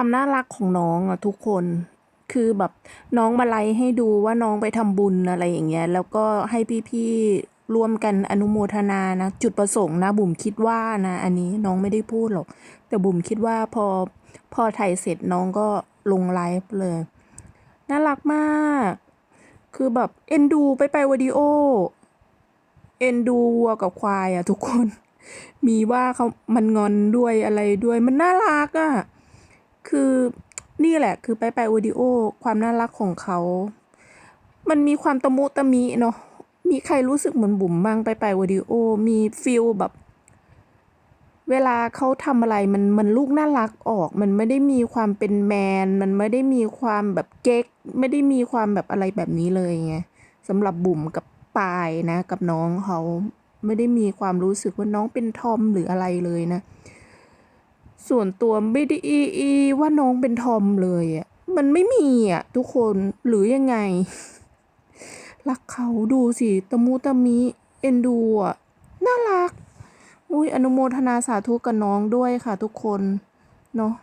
ความน่ารักของน้องอะทุกคนคือแบบน้องมาไลฟ์ให้ดูว่าน้องไปทำบุญอะไรอย่างเงี้ย แล้วก็ให้พี่ๆร่วมกันอนุโมทนานะ จุดประสงค์นะ บุ๋มคิดว่านะ อันนี้น้องไม่ได้พูดหรอก แต่บุ๋มคิดว่าพอพอถ่ายเสร็จน้องก็ลงไลฟ์เลย น่ารักมาก คือแบบ เอ็นดูไปไปวิดีโอ เอ็นดูวัวกับควายอะทุกคน มีว่าเขามันงอนด้วยอะไรด้วยมันน่ารักอะ คือนี่แหละคือไปไปวิดีโอ ความน่ารักของเขา มันมีความตะมุตะมิเนาะมีใครรู้สึกเหมือนบุ๋มบ้างไปไปวิดีโอ มีฟิลแบบ เวลาเขาทำอะไรมันมันลูกน่ารักออก มันไม่ได้มีความเป็นแมน มันไม่ได้มีความแบบเก๊ก ไม่ได้มีความแบบอะไรแบบนี้เลยไงสำหรับบุ๋มกับปายนะ กับน้องเขาไม่ได้มีความรู้สึกว่าน้องเป็นทอมหรืออะไรเลยนะ ส่วนตัวไม่ได้อีอีว่าน้องเป็นทอมเลยอะมันไม่มีอะทุกคนหรือยังไง รักเขาดูสิตะมูตะมิเอ็นดูอะน่ารัก อุ้ยอนุโมทนาสาธุกับน้องด้วยค่ะทุกคน เนาะ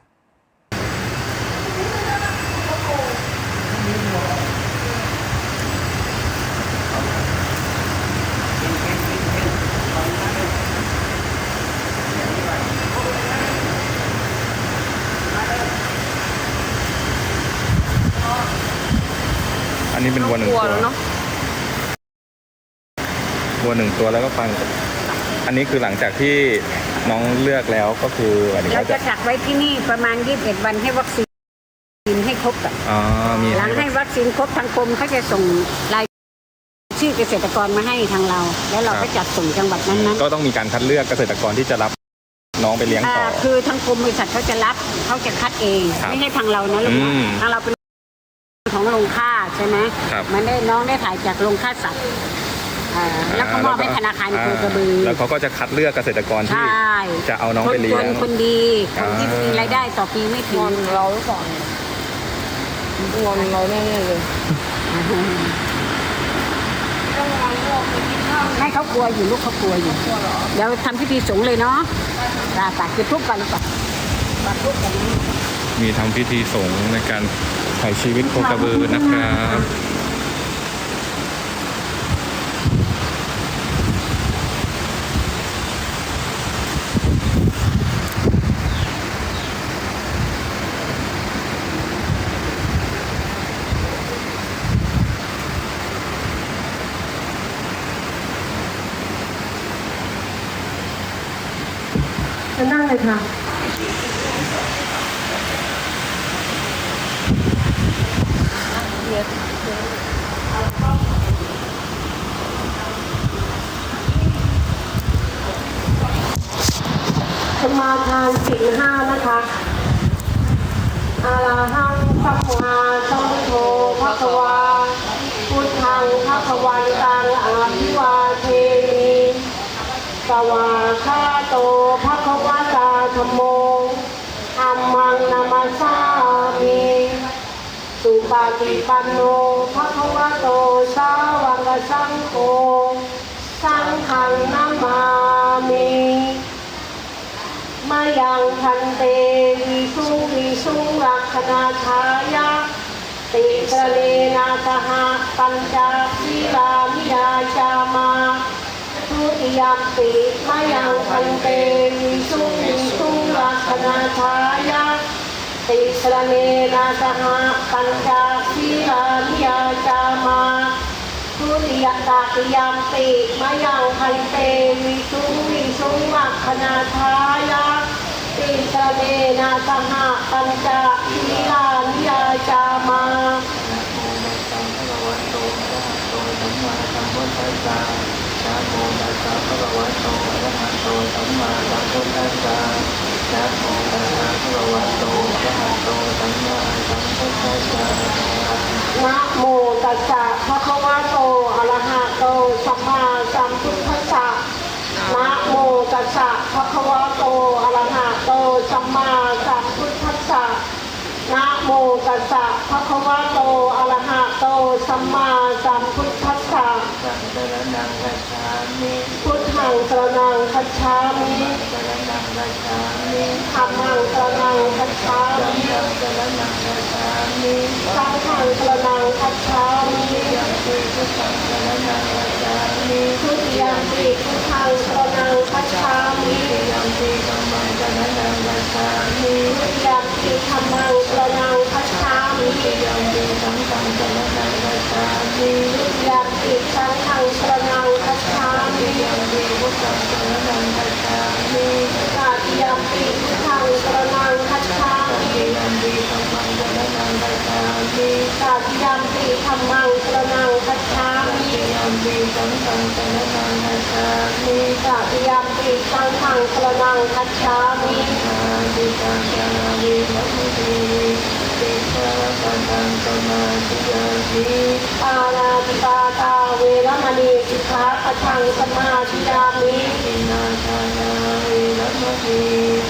อันนี้เป็นวัวหนึ่งกลัตัววแล้วเนาะวัวหนึ่งตัวแล้วก็ฟัง อันนี้คือหลังจากที่น้องเลือกแล้วก็คือหมายถึงเราว่าจะจะกักไว้ที่นี่ประมาณ 21 วันให้วัคซีนให้ครบก่อนอ๋อมีหลังให้วัคซีนครบทางกรมเขาจะส่งรายชื่อเกษตรกรมาให้ทางเรา แล้วเราก็จัดส่งจังหวัดนั้นก็ต้องมีการคัดเลือกเกษตรกรที่จะรับน้องไปเลี้ยงๆอ่าต่อคือทางกรมบริษัทเขาจะรับเขาจะคัดเองครับไม่ใช่ทางเรานะลูกอืมทางเราเป็น ของโรงฆ่าใช่ไหมครับ มันได้น้องได้ถ่ายจากโรงฆ่าสัตว์อ่าแล้วก็มอบให้ธนาคารโคกระบือ แล้วเขาก็จะคัดเลือกเกษตรกรใชที่่จะเอาน้องไปเลี้ยงคนจนคนดีคนที่อ่ามีมีรายได้ต่อปีไม่ถึงงอนเราหรือเปล่าเนี่ยงอนเราแน่ๆเลยให้เขากลัวอยู่ลูกเขากลัวอยู่เดี๋ยวทำพิธีสงฆ์เลยเนาะตาตัดจุดทุกกันก่อนปัดทุกกันนะมีทำพิธีสงฆ์ในการ ถ่ายชีวิตโคกระบือนะครับจะนั่งเลยค่ะ สมาทานศีลห้านะคะอาราหังสัมมาสัมพุทโธภะคะวาพุทธังภะคะวันตังอาภิวาเทมิสวาคาโตภะคะวะตาธโมอัมมังนามาสา ปาติปันโนภะคะวะโตสาวกสังโฆสังฆังนามามิมายังพันเตวิสุวิสุรักขณาทายะติสเลนาคหะปัญจศีลามิยาจามาทุติยปิมายังพันเตวิสุวิสุงลักขณาทา อิสระเนนาสหปัญจศีลานิยาจามาทุติยตาติยมปิมายังพันเตวิสุงวิสุงลั กขณาทายะติสระเนนาสหปัญจศีลานิยาจามานะโมตัสสะภะคะวะโตอะระหะโตสัมมาสัมพุทธัสสะนะโมตัสสะภะคะวะโตอะระหะโตสัมมาสัมพุทธัสสะนะโมตัสสะภะคะวะโตอะระหะโตสัมมาสัมพุทธัสสะสังสรนังกัจฉามิพุทธัง สรนังคัจฉามิสรนังกัจฉามิธัมมังสรนังคัจฉามิสังฆังสรนังคัจฉามิทุติยมปิพุทธังสรนังคัจฉามิ ยังปิธัมมังสรนังกัจฉามิ ทุติยมปิธัมมังสรนังคัจฉามิ ยังปิสังฆังสรนังกัจฉามิ ทุติยมปิสังฆังสรนังคัจฉามิ ยังปิพุทธังสรนังกัจฉามิ ตาติยมปิพุทธังสรนังคัจฉามิ ยังปิธัมมังสรนังกัจฉามิ ตาติ ธัมมังสรนังคัจฉามิยังปิสังฆังสรนังกัจฉามิตาติยมปิสังฆังสรนังคัจฉามิสัพยาทิตังยาวิมัมมิติสาปันตังสมาธิยามิปานาติปาตาเวรมณีสิกขาปะทังสมาธิยามิอินาทานาวิรมมิ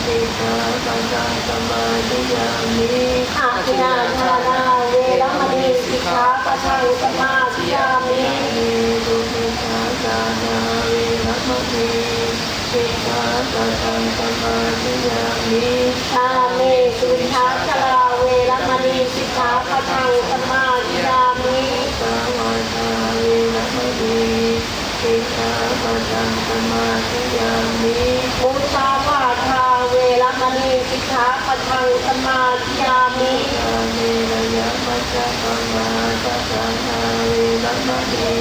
ติสาปันตังสมาธิยามิอาทินาทานาเวรมณีสิกขาปะ ทังสมาธิยามิมิตุติสาจานาวิรัมมิติสาปันตังสมาธิยามิชาเมสุวิชาจลาเวรมณีสิกขาปะทังสมาธิยามิสาวาทาวิรัมมิติสาปันตังสมาธิยามิมุสาวาทาเวรมณีสิกขาปะทังสมาธิยามิอามิระยะมัจจปมาสัจานาวิรัมมิ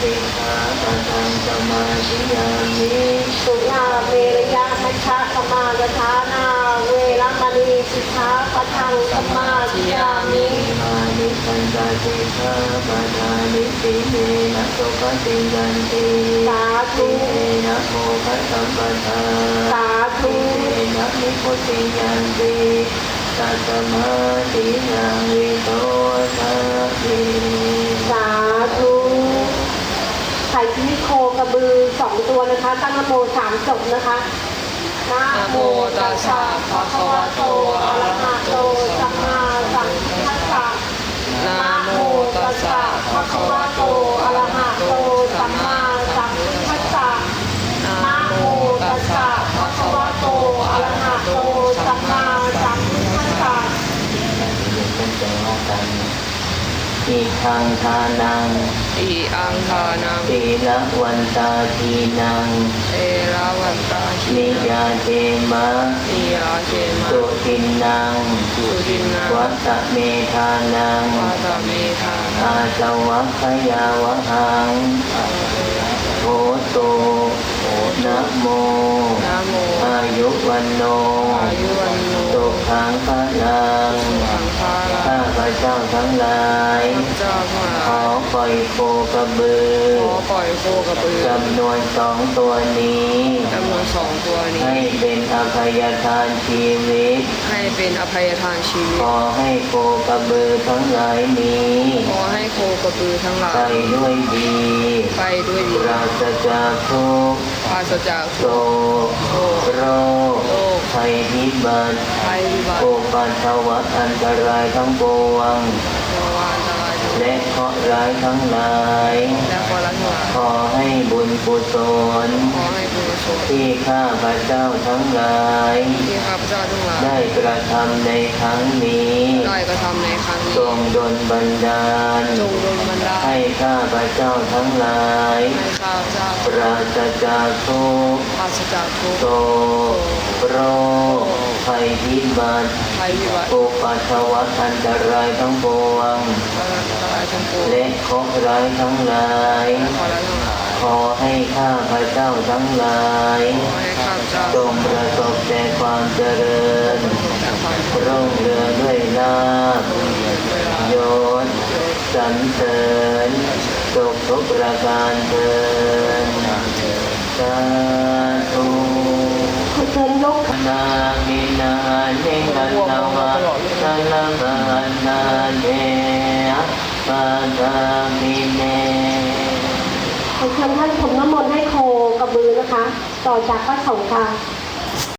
สิกขาปัทังสมาธิยามิสุนาเวรยะมัชฌะสมานทานาเวรมณีสิกขาปะทังสมาธิยามิมานิปัญจสิกขาปัฏฐานิสีเมนะโสกติยันติสาธุเมนะโมคัสสัมปทาสาธุเมนะนิพุติยันติตัสมาติยังวิโตทะเิสธุใส่ที่โค กระบือสองตัวนะคะตั้งนโมสามจบนะคะนะโมตัสสะภะคะวะโตอะระหะโตสัมมาสัมพุทธัสสะนะโมตัสสะภะคะวะโตอะระหะโตสัมมาสัมพุทธัสสะนะโมตัสสะภะคะวะโตอะระหะโตสัมมาสัมพุทธัสสะอีกทางทานัง อังคานังศีลวันตาทีนังเอราวันตาชินิยาเจมะนิยาเจมะสุทินนังสุทินนาวัตเมธานังวาตาเมธานาอาสวัคยาวหังโหตุนะโมนะโมอายุวันโนอายุวันโนสุขังพลังสังฆาราข้าพระเจ้าทั้งหลาย เจ้าทั้งหขลาอยปล่อยโคกระบือขอปล่อยโคกระบือจำนวนสองตัวนี้จำนวนสองตัวนี้ ให้เป็นอภัยทานชีวิต ให้เป็นอภัยทานชีวิขตอให้โคกระบือทั้งหลายนี้ ขอให้โคกระบือทั้งหลาไปยด้วยดี ไปด้วยดีปราศจากทุกข์ปราศจากโศทุกข์กโรคภัยพิบัติภัยพิบัติโอปันทวัตอันตรายทั้งปวง และเคราะห์ร้ายทั้งหลาย และความรักทั้งหลายขอให้บุญกุศลขอให้บุญกุศลที่ข้าพระเจ้าทั้งหลาย ที่ข้าพเจ้าทั้งหลายได้กระทำในครั้งนี้ได้กระทำในครั้งทรนี้งดลบันดาลจงโดนบันดาลให้ข้าพระเจ้าทั้งหลายให้ข้าพเจ้าปราศจากทุกข์ปราศจากทุกข์โศกโรค ภัยพิบัติภัยพิบัติโอปัสวัตอันตรายทั้งปวงอันตรายทั้งปวง และเคราะห์ร้ายทั้งหลายขอแล้วทั้งหลาย ขอให้ข้าพระเจ้าทั้งหลายขอให้ข้าพเจ้าจงประสบแต่ความเจริญแต่ความรุ่งเรืองด้วยลาภยศสรรเสริญสุขทุกประการเถิดสาธุขอเชิญยกนามินาเนกันตวะ สัลมานาเนปาตามิเนขอเชิญท่านผมน้ำมนต์ให้โคกระบือนะคะ ต่อจากพระสงฆ์ค่ะ